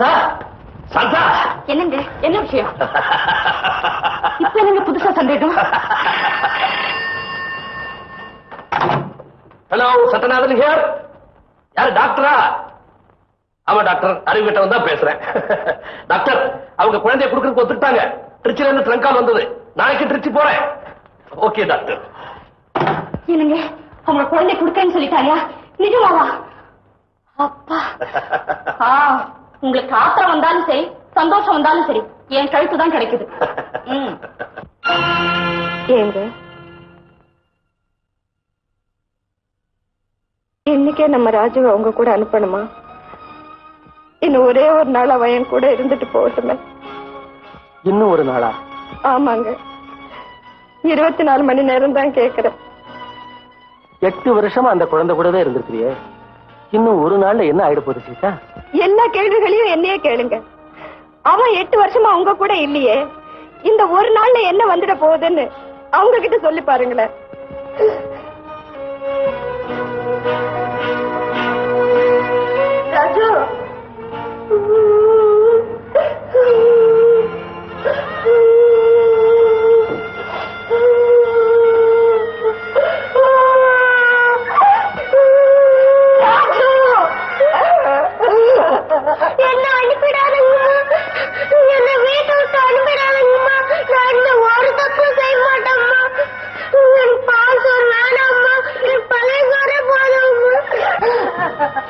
சாந்தா சாந்தா என்னங்க? என்ன விஷயம்? இப்ப என்னங்க புதுசா சந்தேகம்? ஹலோ சத்யநாதன் ஹியர் யாரு டாக்டரா ஆமா டாக்டர் அறிவிட்டவன் தான் பேசுறேன். டாக்டர் அவங்க குழந்தைய கொடுக்கறதுக்கு ஒத்துக்கிட்டாங்க. திருச்சியில இருந்து ட்ரங்கால் வந்தது. நாளைக்கு திருச்சி போறேன். ஓகே டாக்டர் என்னங்க? அவங்க குழந்தை கொடுக்கன்னு சொல்லிட்டாயா நிஜமாவா? அப்பா. ஆ, உங்களுக்கு ஆத்திரம் வந்தாலும் சரி சந்தோஷம் வந்தாலும் சரி என் கழுத்து தான் கிடைக்குது. ம். ஏங்க இன்னைக்கே நம்ம ராஜுவை அவங்க கூட அனுப்பணுமா? இன்னும் ஒரே ஒரு நாள் அவன் என் கூட இருந்துட்டு போகட்டுமே. இன்னும் ஒரு நாளா? ஆமாங்க. இருபத்தி நாலு மணி நேரம் தான் கேக்குறேன். எட்டு வருஷமா அந்த குழந்தை கூடவே இருந்திருக்கிறியே. இன்னும் ஒரு நாள்ல என்ன ஆயிட போகுது சீதா? எல்லா கேள்விகளையும் என்னையே கேளுங்க. அவன் எட்டு வருஷமா உங்க கூட இல்லையே. இந்த ஒரு நாள்ல என்ன வந்துட போகுதுன்னு அவங்க கிட்ட சொல்லி பாருங்களேன்.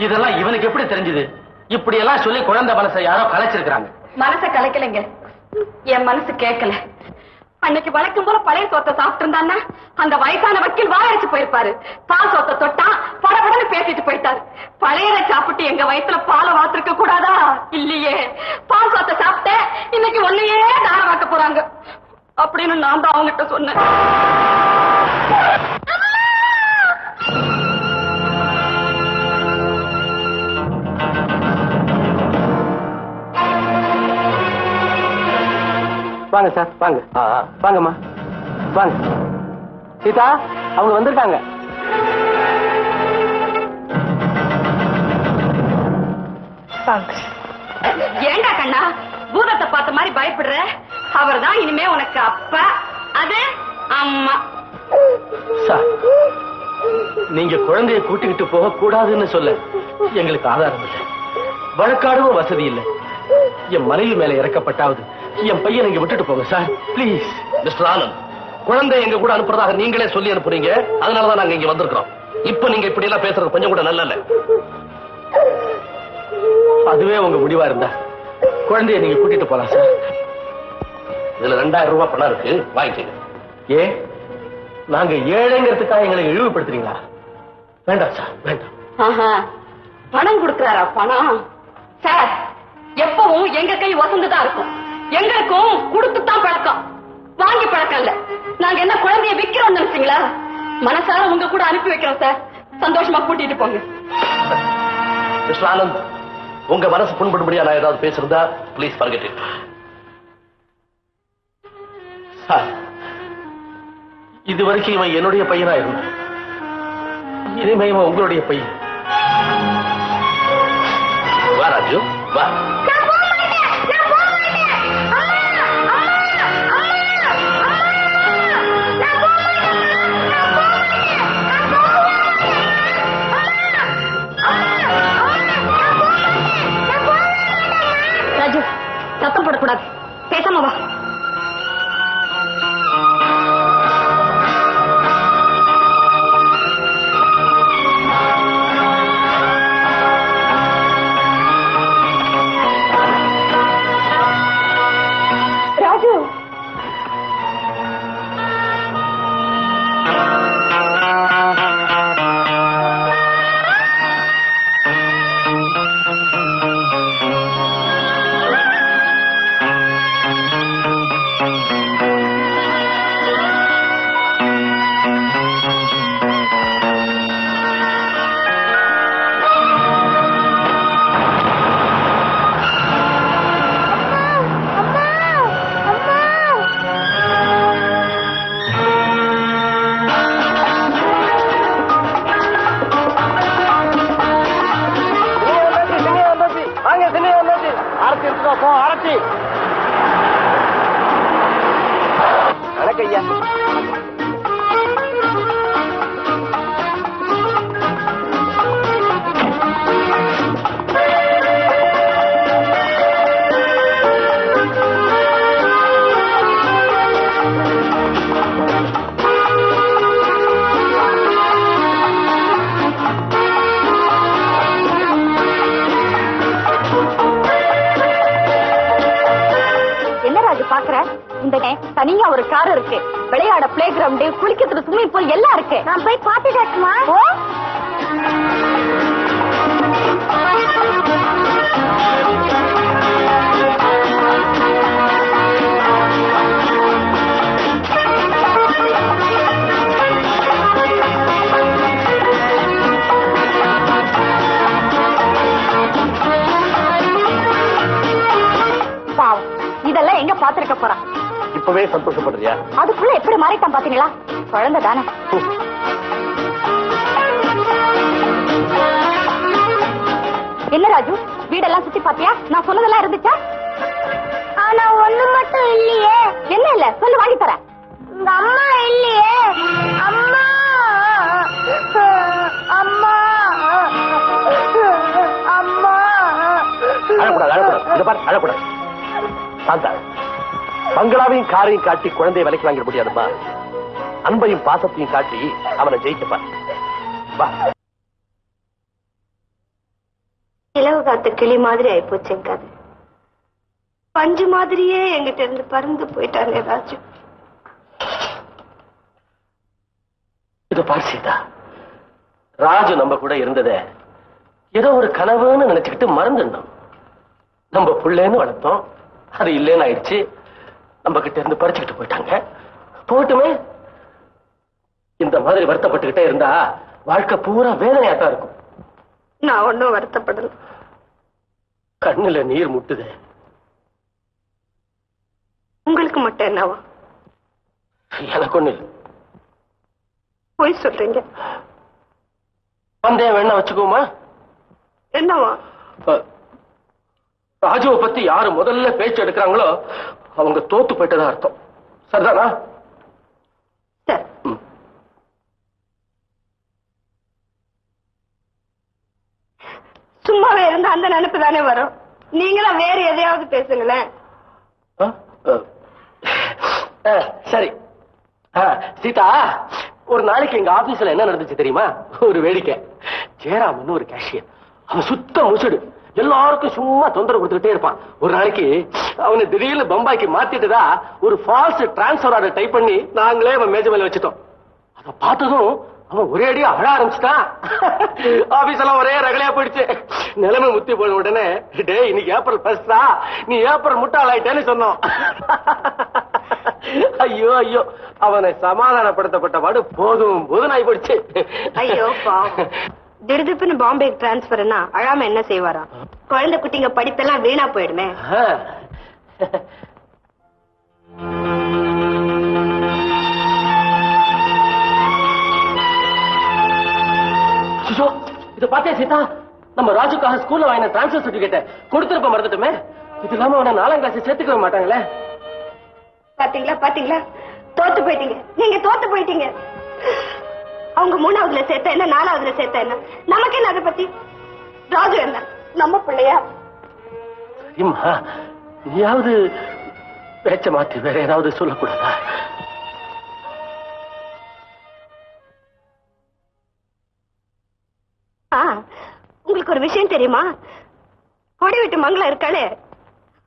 இதெல்லாம் இவனுக்கு எப்படி தெரிஞ்சது? இப்படி எல்லாம் சொல்லி குழந்தை மனசை யாரோ கலைச்சிருக்கிறாங்க. மனச கலைக்கலைங்க. என் மனசு கேட்கல. அன்னைக்கு வழக்கம் போல பழைய சொத்தை சாப்பிட்டு இருந்தான்னா அந்த வயசான வக்கீல் வாயடிச்சு போயிருப்பாரு. பால் சொத்தை தொட்டா படபடன்னு பேசிட்டு போயிட்டாரு. பழையதை சாப்பிட்டு எங்க வயசுல பாலை வாத்திருக்க கூடாதா? இல்லையே. பால் சொத்தை சாப்பிட்ட இன்னைக்கு ஒன்னையே தாரவாக்க போறாங்க. அப்படின்னு நான் தான் அவங்ககிட்ட சொன்னேன். வாங்க சார் வாங்க. வாங்கம்மா. வாங்க. சீதா அவங்க வந்திருக்காங்க. ஏண்டா கண்ணா பூதத்தை பார்த்த மாதிரி பயப்படுற? அவர்தான் இனிமே உனக்கு அப்பா அது அம்மா. சார் நீங்க குழந்தைய கூட்டிக்கிட்டு போக கூடாதுன்னு சொல்ல எங்களுக்கு ஆதாரம் இல்லை. வழக்காடவும் வசதி இல்லை. என் மனைவி மேல இறக்கப்பட்டாவது என் பையனை இங்க விட்டுட்டு போங்க சார் ப்ளீஸ் மிஸ்டர் ஆனந்த் குழந்தை எங்க கூட அனுப்புறதாக நீங்களே சொல்லி அனுப்புறீங்க. அதனாலதான் நாங்க இங்க வந்திருக்கிறோம். இப்ப நீங்க இப்படி எல்லாம் பேசுறது கொஞ்சம் கூட நல்ல அதுவே உங்க முடிவா இருந்தா. குழந்தைய நீங்க கூட்டிட்டு போலாம் சார் இதுல ரெண்டாயிரம் ரூபாய் பணம் இருக்கு. வாங்கிக்கங்க. ஏ? நாங்க ஏழைங்கிறதுக்காக எங்களை இழிவுபடுத்துறீங்களா? வேண்டாம் சார் வேண்டாம். ஆஹா, பணம் கொடுக்கறாரா பணம்? சார் எப்பவும் எங்க கை வசந்துதான் இருக்கும். எங்களுக்கும் கொடுத்துதான் பழக்கம். வாங்கி பழக்கம் இல்ல. நாங்க என்ன குழந்தைய விக்கிறோம் நினைச்சீங்களா? மனசார உங்க கூட அனுப்பி வைக்கிறோம் சார். சந்தோஷமா கூட்டிட்டு போங்க. மிஸ்டர் ஆனந்த் உங்க மனசு புண்படும்படியா நான் ஏதாவது பேசிருந்தா ப்ளீஸ் சார் இது வரைக்கும் இவன் என்னுடைய பையனா இருந்தான். இனிமே இவன் உங்களுடைய பையன். வா ராஜு. வா. வரக்கூடாது. பேசாம வா. போ ஆரத்தி. வணக்கம் ஐயா. வந்துட்டேன். தனியா ஒரு கார் இருக்கு. விளையாட பிளே கிரவுண்ட் குளிக்கிறதுக்கு ஸ்விம்மிங் பூல் எல்லாம் இருக்கு. நான் போய் பாத்துட்டாச்சுமா இப்பவே சந்தோஷப்படுறியா? அதுக்குள்ள எப்படி மாறிட்டான் பாத்தீங்களா? குழந்தை தானே. என்ன ராஜு வீடெல்லாம் சுத்தி பாத்தியா? நான் சொன்னதெல்லாம் இருந்துச்சா? ஆனா ஒண்ணு மட்டும் இல்லையே. என்ன இல்ல? சொல்லு வாங்கி தரேன். அம்மா இல்லையே. அம்மா. அம்மா. அம்மா. அழக்கூடாது அழக்கூடாது. இத பாரு அழக்கூடாது. சாந்தா. பங்களாவையும் காரையும் காட்டி குழந்தையை விலைக்கு வாங்கிட முடியாதுப்பா. அன்பையும் பாசத்தையும் காட்டி அவனை ஜெயிக்கப்பா வா. இலவு காத்த கிளி மாதிரி ஆயிப்போச்சு எங்க பஞ்சு மாதிரியே எங்கிட்ட இருந்து பறந்து போயிட்டாங்க ராஜு. இது பாரு சீதா. ராஜு நம்ம கூட இருந்தத ஏதோ ஒரு கனவுன்னு நினைச்சுக்கிட்டு மறந்துடணும் நம்ம புள்ளேன்னு வளர்த்தோம். அது இல்லைன்னு ஆயிடுச்சு. நம்ம கிட்ட இருந்து பறிச்சுக்கிட்டு போயிட்டாங்க. போகட்டுமே இந்த மாதிரி வருத்தப்பட்டுக்கிட்டே இருந்தா வாழ்க்கை பூரா வேதனையா தான் இருக்கும். நான் ஒன்னும் வருத்தப்படல. கண்ணுல நீர் முட்டுது. உங்களுக்கு மட்டும் என்னவா? எனக்கு ஒண்ணு இல்லை. போய் சொல்றீங்க. பந்தயம் வேணா வச்சுக்கோமா? என்னவா? ராஜுவை பத்தி யாரு முதல்ல பேச்சு எடுக்கிறாங்களோ அவங்க தோத்து போயிட்டதா அர்த்தம். சரிதானா. சும்மாவே இருந்தா அந்த நினைப்பு தானே வரும். நீங்களும் வேற எதையாவது பேசுங்களேன். சரி. சீதா ஒரு நாளைக்கு எங்க ஆபீஸ்ல என்ன நடந்துச்சு தெரியுமா? ஒரு வேடிக்கை. ஜெயராமன் ஒரு கேஷியர் அவன் சுத்த முசுடு. எல்லாருக்கும் சும்மா தொந்தரவு கொடுத்துக்கிட்டே இருப்பான். ஒரு நாளைக்கு அவனை திடீர்னு பம்பாய்க்கு மாத்திட்டுதா ஒரு ஃபால்ஸ் டிரான்ஸ்பர் ஆர்டர் டைப் பண்ணி நாங்களே அவன் மேஜ மேல வச்சுட்டோம். அதை பார்த்ததும் அவன் ஒரே அடியா அழ ஆரம்பிச்சிட்டான். ஆபீஸ் எல்லாம் ஒரே ரகலையா போயிடுச்சு. நிலைமை முத்தி போன உடனே டேய் இன்னைக்கு ஏப்ரல் ஃபர்ஸ்டா நீ ஏப்ரல் முட்டாள் ஆயிட்டேன்னு சொன்னோம். ஐயோ ஐயோ அவனை சமாதானப்படுத்தப்பட்ட பாடு போதும் போதும் ஆகி போயிடுச்சு ஐயோ பாவம். திடுதிப்புன்னு பாம்பேக்கு டிரான்ஸ்பர்னா அழாம என்ன செய்வாரா? குழந்தை குட்டிங்க படிப்பெல்லாம் வீணா போயிடுமே. இத பாத்தியா சீதா? நம்ம ராஜுக்காக ஸ்கூல்ல வாங்கின டிரான்ஸ்பர் சர்டிபிகேட் கொடுத்திருப்ப மறந்துட்டுமே. இது இல்லாம அவனை நாலாம் கிளாஸ் சேர்த்துக்கவே மாட்டாங்களே. பாத்தீங்களா பாத்தீங்களா? தோத்து போயிட்டீங்க. நீங்க தோத்து போயிட்டீங்க. அவங்க மூணாவதுல சேர்த்தா என்ன நாலாவதுல சேர்த்தா என்ன? நமக்கு என்ன அதை பத்தி? ராஜு என்ன? நம்ம பிள்ளையா? நீயாவது பேச்ச மாத்தி வேற ஏதாவது சொல்லக்கூடாதா? உங்களுக்கு ஒரு விஷயம் தெரியுமா? கொடி விட்டு மங்களம் இருக்காளே.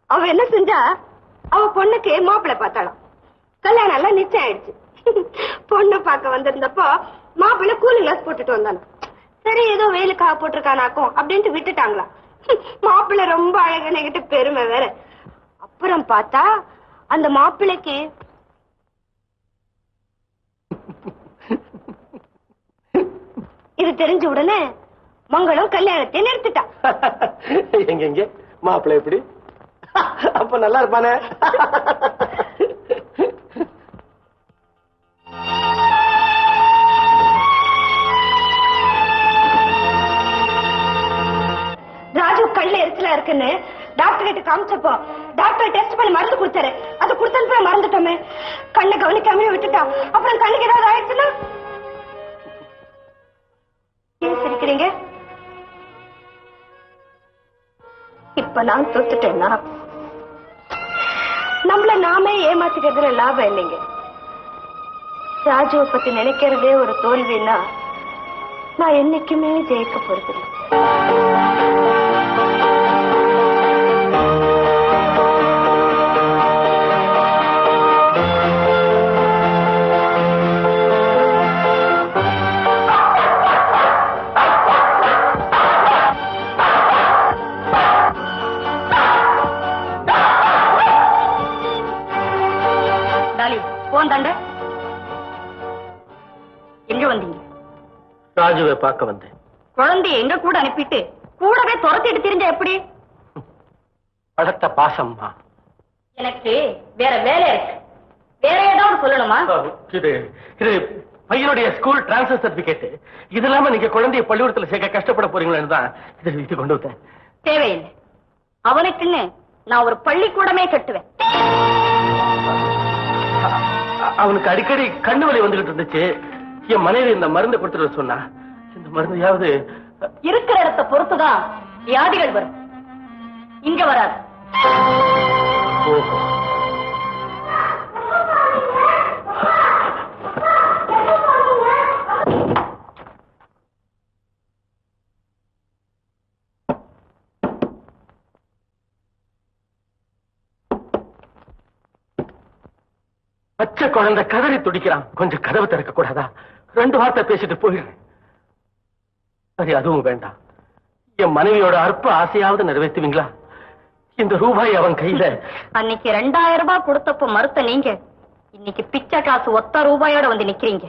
அவ என்ன செஞ்சா அவ பொண்ணுக்கு மாப்பிள்ளை பார்த்தாளாம். கல்யாணம் எல்லாம் நிச்சயம் ஆயிடுச்சு. பொண்ணு பார்க்க வந்திருந்தப்போ கிளாஸ் போட்டுட்டு வந்தானு சரி ஏதோ வெயிலுக்காக போட்டிருக்கானாக்கும் அப்படின்ட்டு விட்டுட்டாங்களா? மாப்பிள்ளை ரொம்ப அழகனுக்கிட்டு பெருமை வேற. அப்புறம் பார்த்தா அந்த மாப்பிள்ளைக்கு இது தெரிஞ்ச உடனே மங்களும் கல்யாணத்தை நிறுத்திட்டா. எங்க எங்க? மாப்பிள்ளை எப்படி? அப்ப நல்லா இருப்பானே? காமிச்சப்போ டாக்டர் டெஸ்ட் பண்ணி மருந்து கொடுத்தாரு. அது கொடுத்தது மறந்துட்டோமே. கண்ணை கவனிக்காம விட்டுட்டா அப்புறம் கண்ணுக்கு ஏதாவது ஆயிடுச்சுன்னா? ஏன் சிரிக்கிறீங்க? இப்ப நான் தோத்துட்டேன்னா? நம்மள நாமே ஏமாத்திக்கிறதுல லாபம் இல்லைங்க. ராஜுவை பத்தி நினைக்கிறதே ஒரு தோல்வின்னா நான் என்னைக்குமே ஜெயிக்க போறது ராஜுவை பார்க்க வந்தேன். குழந்தைய எங்க கூட அனுப்பிட்டு கூடவே துரத்திட்டு திரிஞ்ச எப்படி? படத்த பாசம்மா. எனக்கு வேற வேலை இருக்கு. வேற ஏதாவது சொல்லணுமா? இது இது பையனுடைய ஸ்கூல் டிரான்ஸ்ஃபர் சர்டிபிகேட் இது இல்லாம நீங்க குழந்தைய பள்ளிக்கூடத்துல சேர்க்க கஷ்டப்பட போறீங்களேன்னு தான் இது இது கொண்டு வந்தேன். தேவையில்லை. அவனுக்குன்னு நான் ஒரு பள்ளிக்கூடமே கட்டுவேன். அவனுக்கு அடிக்கடி கண்ணு வலி வந்துகிட்டு இருந்துச்சு. என் மனைவி இந்த மருந்தை கொடுத்துட்டு சொன்னா இந்த மருந்தையாவது இருக்கிற இடத்தை பொறுத்துதான் வியாதிகள் வரும். இங்க வராது. பச்சை குழந்தை கதறி துடிக்கிறான். கொஞ்சம் கதவு திறக்க கூடாதா ரெண்டு வார்த்தை பேசிட்டு போயிடுறேன். சரி அதுவும் வேண்டாம். என் மனைவியோட அற்ப ஆசையாவது நிறைவேற்றுவீங்களா? இந்த ரூபாய் அவன் கையில. அன்னைக்கு ரெண்டாயிரம் ரூபாய் கொடுத்தப்ப மறுத்த நீங்க இன்னைக்கு பிச்சை காசு ஒத்த ரூபாயோட வந்து நிக்கிறீங்க.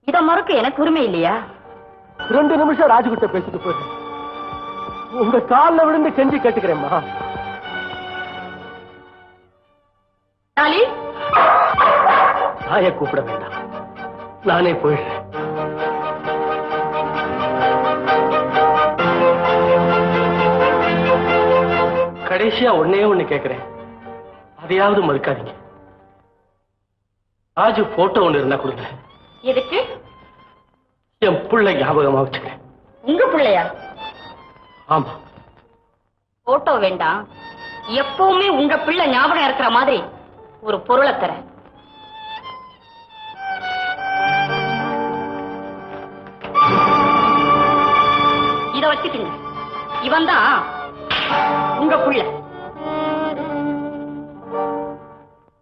இத மறுக்க எனக்கு உரிமை இல்லையா? ரெண்டு நிமிஷம் ராஜுகிட்ட பேசிட்டு போயிடுறேன் உங்க கால்ல விழுந்து செஞ்சு கேட்டுக்கிறேம்மா. தாயை கூப்பிட வேண்டாம். நானே போயிடுறேன். கடைசியா ஒன்னே ஒண்ணு கேக்குறேன். அதையாவது மறுக்காதீங்க. ராஜு போட்டோ ஒண்ணு இருந்தா கொடுங்க. எதுக்கு? என் புள்ள ஞாபகமா வச்சுக்கிறேன். உங்க பிள்ளையா? ஆமா. போட்டோ வேண்டாம். எப்பவுமே உங்க பிள்ளை ஞாபகம் இருக்கிற மாதிரி ஒரு பொருளை தரேன். இத வச்சுக்கங்க. இவன் தான் உங்க புள்ள.